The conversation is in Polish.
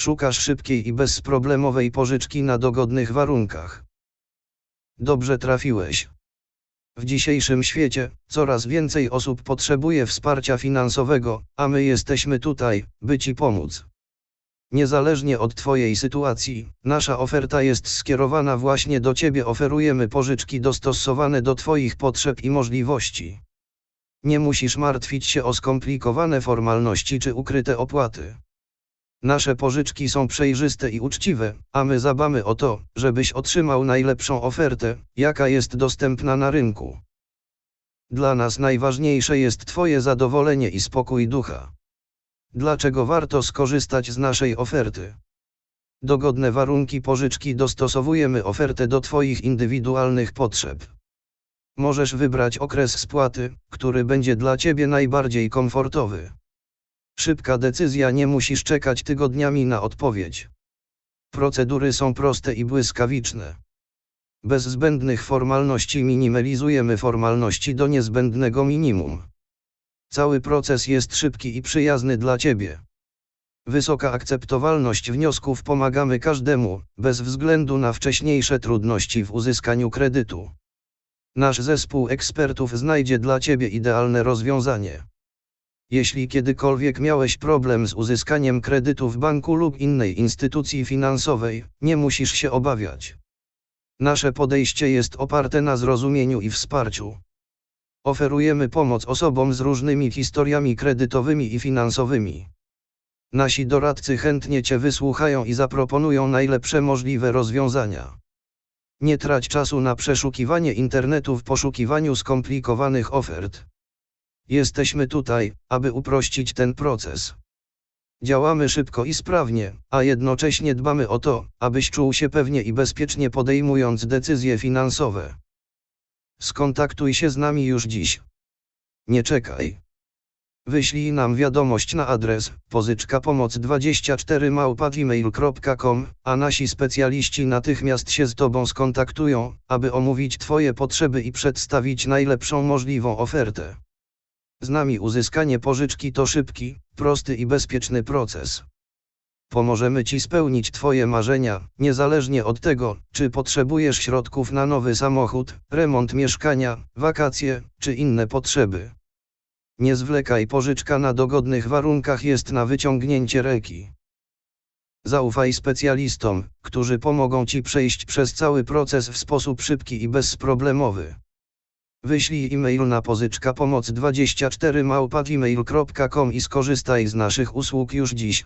Szukasz szybkiej i bezproblemowej pożyczki na dogodnych warunkach. Dobrze trafiłeś. W dzisiejszym świecie, coraz więcej osób potrzebuje wsparcia finansowego, a my jesteśmy tutaj, by Ci pomóc. Niezależnie od Twojej sytuacji, nasza oferta jest skierowana właśnie do Ciebie. Oferujemy pożyczki dostosowane do Twoich potrzeb i możliwości. Nie musisz martwić się o skomplikowane formalności czy ukryte opłaty. Nasze pożyczki są przejrzyste i uczciwe, a my zadbamy o to, żebyś otrzymał najlepszą ofertę, jaka jest dostępna na rynku. Dla nas najważniejsze jest Twoje zadowolenie i spokój ducha. Dlaczego warto skorzystać z naszej oferty? Dogodne warunki pożyczki dostosowujemy ofertę do Twoich indywidualnych potrzeb. Możesz wybrać okres spłaty, który będzie dla Ciebie najbardziej komfortowy. Szybka decyzja, nie musisz czekać tygodniami na odpowiedź. Procedury są proste i błyskawiczne. Bez zbędnych formalności minimalizujemy formalności do niezbędnego minimum. Cały proces jest szybki i przyjazny dla Ciebie. Wysoka akceptowalność wniosków pomagamy każdemu, bez względu na wcześniejsze trudności w uzyskaniu kredytu. Nasz zespół ekspertów znajdzie dla Ciebie idealne rozwiązanie. Jeśli kiedykolwiek miałeś problem z uzyskaniem kredytu w banku lub innej instytucji finansowej, nie musisz się obawiać. Nasze podejście jest oparte na zrozumieniu i wsparciu. Oferujemy pomoc osobom z różnymi historiami kredytowymi i finansowymi. Nasi doradcy chętnie Cię wysłuchają i zaproponują najlepsze możliwe rozwiązania. Nie trać czasu na przeszukiwanie internetu w poszukiwaniu skomplikowanych ofert. Jesteśmy tutaj, aby uprościć ten proces. Działamy szybko i sprawnie, a jednocześnie dbamy o to, abyś czuł się pewnie i bezpiecznie podejmując decyzje finansowe. Skontaktuj się z nami już dziś. Nie czekaj. Wyślij nam wiadomość na adres pożyczka pomoc 24 małpa.gmail.com, a nasi specjaliści natychmiast się z Tobą skontaktują, aby omówić Twoje potrzeby i przedstawić najlepszą możliwą ofertę. Z nami uzyskanie pożyczki to szybki, prosty i bezpieczny proces. Pomożemy Ci spełnić Twoje marzenia, niezależnie od tego, czy potrzebujesz środków na nowy samochód, remont mieszkania, wakacje, czy inne potrzeby. Nie zwlekaj, pożyczka na dogodnych warunkach jest na wyciągnięcie ręki. Zaufaj specjalistom, którzy pomogą Ci przejść przez cały proces w sposób szybki i bezproblemowy. Wyślij e-mail na pożyczka pomoc 24 małpa gmail.com i skorzystaj z naszych usług już dziś.